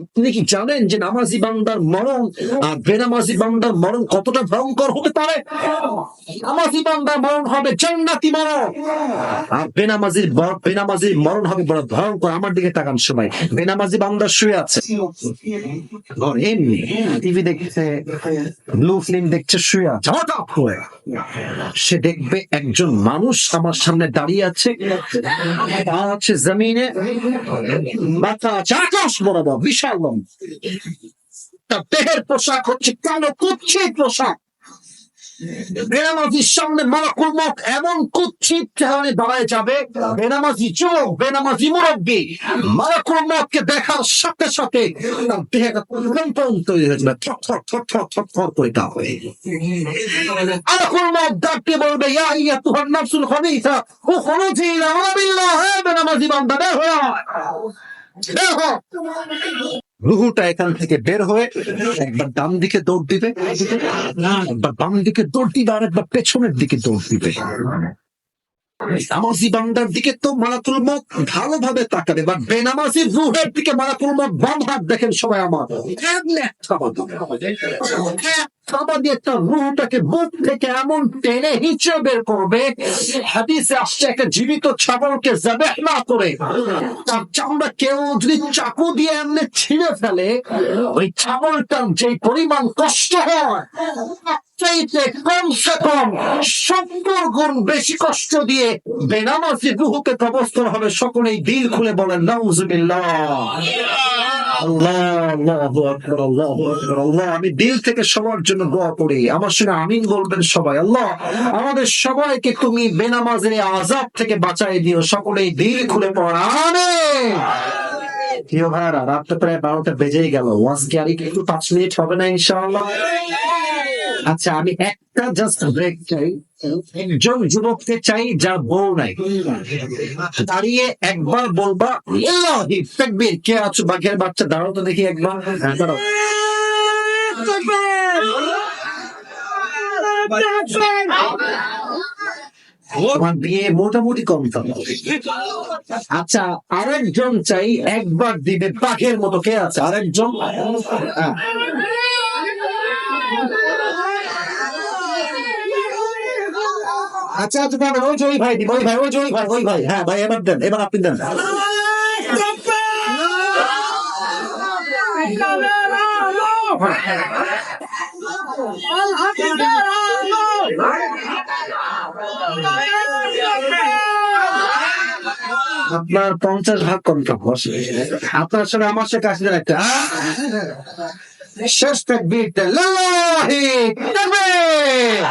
আপনি কি জানেন যে নামাজি বান্দার মরণ আর বেনামাজি বান্দার মরণ কতটা ভয়ঙ্কর হতে পারে? নামাজি বান্দার মরণ হবে জান্নাতি মরণ। আর বেনামাজির ব- বেনামাজির মরণ হবে বড় ভয়ঙ্কর। আমার দিকে তাকান সময় বেনামাজি বান্দা শুয়ে আছে। টিভি দেখছে ব্লু ফিল্ম দেখছে, শুয়ে আছে। হঠাৎ করে। সে দেখবে একজন মানুষ আমার সামনে দাঁড়িয়ে আছে। পা আছে জমিনে। মাথা আছে আকাশ বরাবর, বিশাল। তার দেহের পোশাক হচ্ছে কালো কুচ্ছিত পোশাক। বেনামাজির সামনে মালাকুল মত এমন কুচ্ছিত চেহারে দাঁড়ায় যাবে, বেনামাজি চোখ বেনামাজি মুরব্বী মালাকুল মতকে দেখার সাথে সাথে তার ডাকতে বলবে, ইয়া ও বেনামাজি বান্দা, বের হয়ে। বের। রুহুটা এখান থেকে বের হয়ে একবার ডান দিকে দৌড় দিবে। একবার বাম দিকে দৌড় দিবে আর একবার পেছনের দিকে দৌড় দিবে। নামাজি বান্দার দিকে তো মালাকুল মত ভালোভাবে তাকাবে, বা বেনামাজি রুহের দিকে মালাকুল মত বাম হাত দেখেন সবাই আমার। দিয়ে একটা থেকে এমন টেনে হিচড়ে বের করবে, হাদিসে আসছে একটা জীবিত ছাগলকে জাবেহ না করে, তার চামড়া কেউ যদি চাকু দিয়ে এমনি ছিঁড়ে ফেলে, ওই ছাগলটার যে পরিমাণ কষ্ট হয় চাইতে কমসে কম সত্তর গুণ বেশি কষ্ট দিয়ে বেনামাজি রুহুকে কবজ হবে। সকলেই দিল খুলে বলেন, নাউজুবিল্লাহ। আল্লাহ। আল্লাহু আকবর, আল্লাহ আকবর, আল্লাহ, আমি দিল থেকে সবার জন্য দোয়া করি। আমার সঙ্গে আমিন বলবেন সবাই, আল্লাহ, আমাদের সবাইকে তুমি বেনামাজের আজাব থেকে বাঁচাই দিও। সকলেই দিল খুলে পড়া। প্রিয় প্রায় বারোটা বেজেই গেল। ওয়াজ কি আর একটু পাঁচ মিনিট হবে না ইনশাআল্লাহ? আচ্ছা আমি একটা জাস্ট ব্রেক চাই। একজন যুবককে চাই যা বউ নাই। দাঁড়িয়ে একবার বলবা তাকবীর, কে আছো? বাঘের বাচ্চা, দাঁড়াও তো দেখি একবার। হ্যাঁ দাঁড়াও। তোমার বিয়ে মোটামুটি কম আচ্ছা আরেকজন চাই, একবার দিবে বাঘের মতো। কে আছে? আরেকজন? আচ্ছা আচ্ছা দাদা ওই জয়ী ভাই ওই ভাই, ওই জয়ী ভাই, ওই ভাই। হ্যাঁ ভাই, এবার দেন, এবার আপনি দেন। আপনার পঞ্চাশ ভাগ কম তো আপনার সঙ্গে আমার সাথে কাছে একটা শেষ। লিল্লাহি তাকবীর